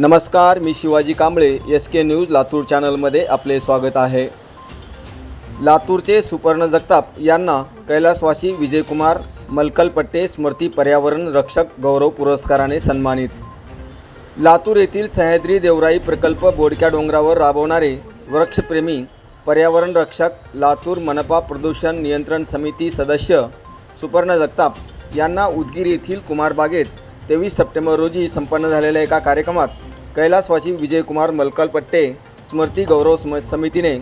नमस्कार मी Shivaji Kamble S K news Latur चॅनलमध्ये आपले स्वागत आहे. लातूरचे सुपर्ण जगताप यांना कैलासवासी विजयकुमार मलकलपट्टे स्मृती पर्यावरण रक्षक गौरव पुरस्काराने सन्मानित. लातूर येथील सह्याद्री देवराई प्रकल्प बोडक्या डोंगरावर राबवणारे वृक्षप्रेमी पर्यावरण रक्षक लातूर मनपा प्रदूषण नियंत्रण समिती सदस्य सुपर्ण जगताप यांना उदगीर येथील कुमारबागेत तेवीस सप्टेंबर रोजी संपन्न झालेल्या एका कार्यक्रमात कैलासवासी विजयकुमार मलकलपट्टे स्मृती गौरव स्म समितीने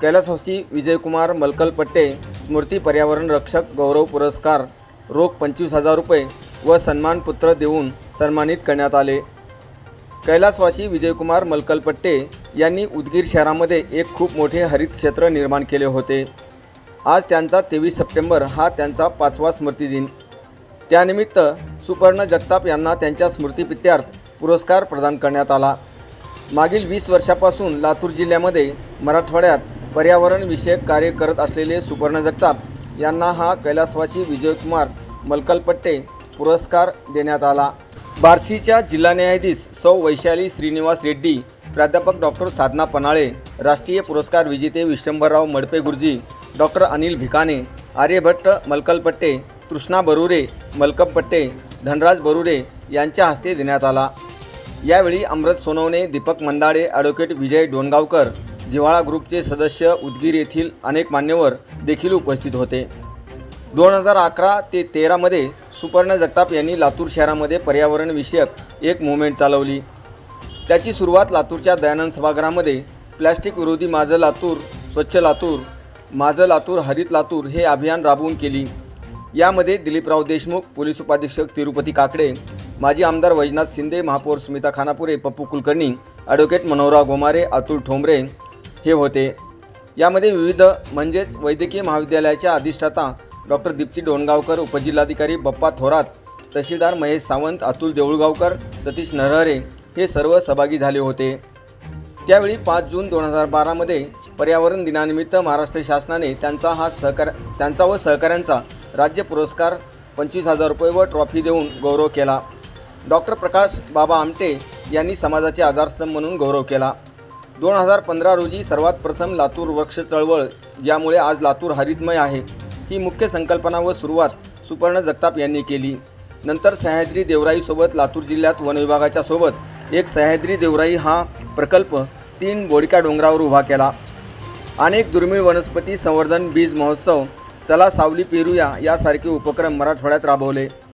कैलासवासी विजयकुमार मलकलपट्टे स्मृती पर्यावरण रक्षक गौरव पुरस्कार रोख पंचवीस हजार रुपये व सन्मानपत्र देऊन सन्मानित करण्यात आले. कैलासवासी विजयकुमार मलकलपट्टे यांनी उदगीर शहरामध्ये एक खूप मोठे हरित क्षेत्र निर्माण केले होते. आज त्यांचा तेवीस सप्टेंबर हा त्यांचा पाचवा स्मृतिदिन. त्यानिमित्त सुपर्ण जगताप यांना त्यांच्या स्मृतिपित्यार्थ पुरस्कार प्रदान करण्यात आला. मागील वीस वर्षापासून लातूर जिल्ह्यामध्ये मराठवाड्यात पर्यावरणविषयक कार्य करत असलेले सुपर्ण जगताप यांना हा कैलासवासी विजयकुमार मलकलपट्टे पुरस्कार देण्यात आला. बार्शीच्या जिल्हा न्यायाधीश सौ वैशाली श्रीनिवास रेड्डी प्राध्यापक डॉक्टर साधना पनाळे राष्ट्रीय पुरस्कार विजेते विश्वंभरराव मडपे गुरुजी डॉक्टर अनिल भिकाणे आर्यभट्ट मलकलपट्टे कृष्णा बरुरे मलकपट्टे धनराज बरुरे यांच्या हस्ते देण्यात आला. यावेळी अमृत सोनवणे दीपक मंदाडे ॲडव्होकेट विजय डोणगावकर जिव्हाळा ग्रुपचे सदस्य उदगीर येथील अनेक मान्यवर देखील उपस्थित होते. दोन हजार अकरा ते तेरामध्ये सुपर्ण जगताप यांनी लातूर शहरामध्ये पर्यावरणविषयक एक मुवमेंट चालवली. त्याची सुरुवात लातूरच्या दयानंद सभागृहामध्ये प्लॅस्टिक विरोधी माझं लातूर स्वच्छ लातूर माझं लातूर हरित लातूर हे अभियान राबवून केली. यामध्ये दिलीपराव देशमुख पोलीस उपाधीक्षक तिरुपती काकडे माजी आमदार वैजनाथ शिंदे महापौर स्मिता खानापुरे पप्पू कुलकर्णी ॲडव्होकेट मनोहरराव गोमारे अतुल ठोंबरे हे होते. यामध्ये विविध म्हणजेच वैद्यकीय महाविद्यालयाच्या अधिष्ठाता डॉक्टर दीप्ती डोणगावकर उपजिल्हाधिकारी बप्पा थोरात तहसीलदार महेश सावंत अतुल देऊळगावकर सतीश नरहरे हे सर्व सहभागी झाले होते. त्यावेळी पाच जून दोन हजार बारामध्ये पर्यावरण दिनानिमित्त महाराष्ट्र शासनाने त्यांचा हा सहकार त्यांचा व सहकाऱ्यांचा राज्य पुरस्कार पंचवीस हजार रुपये व ट्रॉफी देऊन गौरव केला. डॉक्टर प्रकाश बाबा आमटे यांनी समाजाचे आधारस्तंभ म्हणून गौरव केला. दोन हजार पंधरा रोजी सर्वात प्रथम लातूर वृक्ष चळवळ ज्यामुळे आज लातूर हरितमय आहे ही मुख्य संकल्पना व सुरुवात सुपर्ण जगताप यांनी केली. नंतर सह्याद्री देवराईसोबत लातूर जिल्ह्यात वनविभागाच्या सोबत एक सह्याद्री देवराई हा प्रकल्प तीन बोडक्या डोंगरावर उभा केला. अनेक दुर्मिळ वनस्पती संवर्धन बीज महोत्सव चला सावली पेरूया यासारखे उपक्रम मराठवाड्यात राबवले.